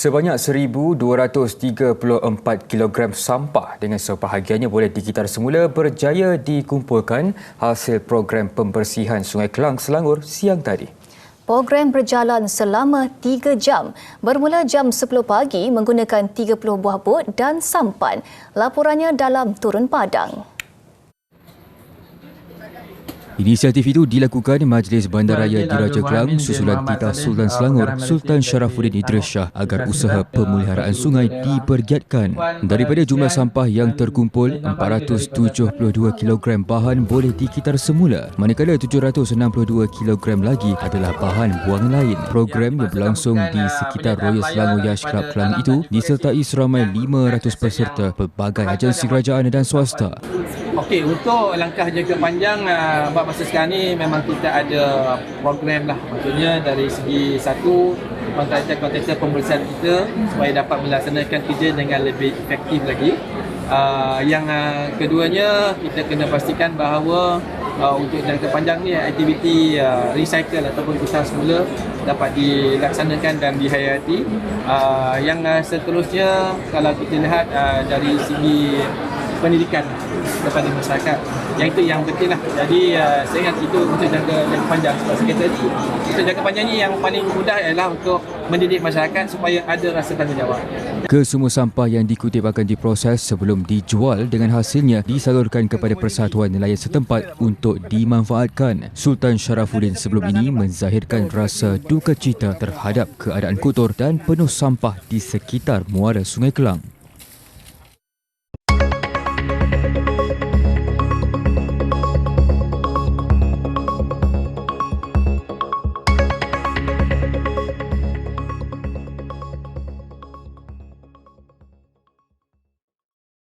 Sebanyak 1,234 kg sampah dengan sebahagiannya boleh dikitar semula berjaya dikumpulkan hasil program pembersihan Sungai Kelang Selangor siang tadi. Program berjalan selama 3 jam. Bermula jam 10 pagi menggunakan 30 buah bot dan sampan. Laporannya dalam Turun Padang. Inisiatif itu dilakukan Majlis Bandaraya Diraja Kelang susulan titah Sultan Selangor Sultan Sharafuddin Idris Shah agar usaha pemeliharaan sungai dipergiatkan. Daripada jumlah sampah yang terkumpul, 472 kg bahan boleh dikitar semula manakala 762 kg lagi adalah bahan buang lain. Program yang berlangsung di sekitar Royal Selangor Yacht Club Kelang itu disertai seramai 500 peserta pelbagai agensi kerajaan dan swasta. Okey, untuk langkah jangka panjang uh, buat masa sekarang ni memang kita ada program lah. Maksudnya dari segi satu kontraktor-kontraktor pembersihan kita supaya dapat melaksanakan kerja dengan lebih efektif lagi. Uh, yang uh, keduanya kita kena pastikan bahawa uh, untuk jangka panjang ni aktiviti uh, recycle ataupun usaha semula dapat dilaksanakan dan dihayati. Uh, yang uh, seterusnya kalau kita lihat uh, dari segi pendidikan kepada masyarakat. Yang itu yang penting lah. Jadi uh, saya ingat itu untuk jangka, jangka panjang. Sebab saya kata tadi, untuk jangka panjang ni yang paling mudah ialah untuk mendidik masyarakat supaya ada rasa tanggungjawab. Kesemua sampah yang dikutip akan diproses sebelum dijual dengan hasilnya disalurkan kepada Persatuan Nelayan setempat untuk dimanfaatkan. Sultan Sharafuddin sebelum ini menzahirkan rasa duka cita terhadap keadaan kotor dan penuh sampah di sekitar muara Sungai Kelang.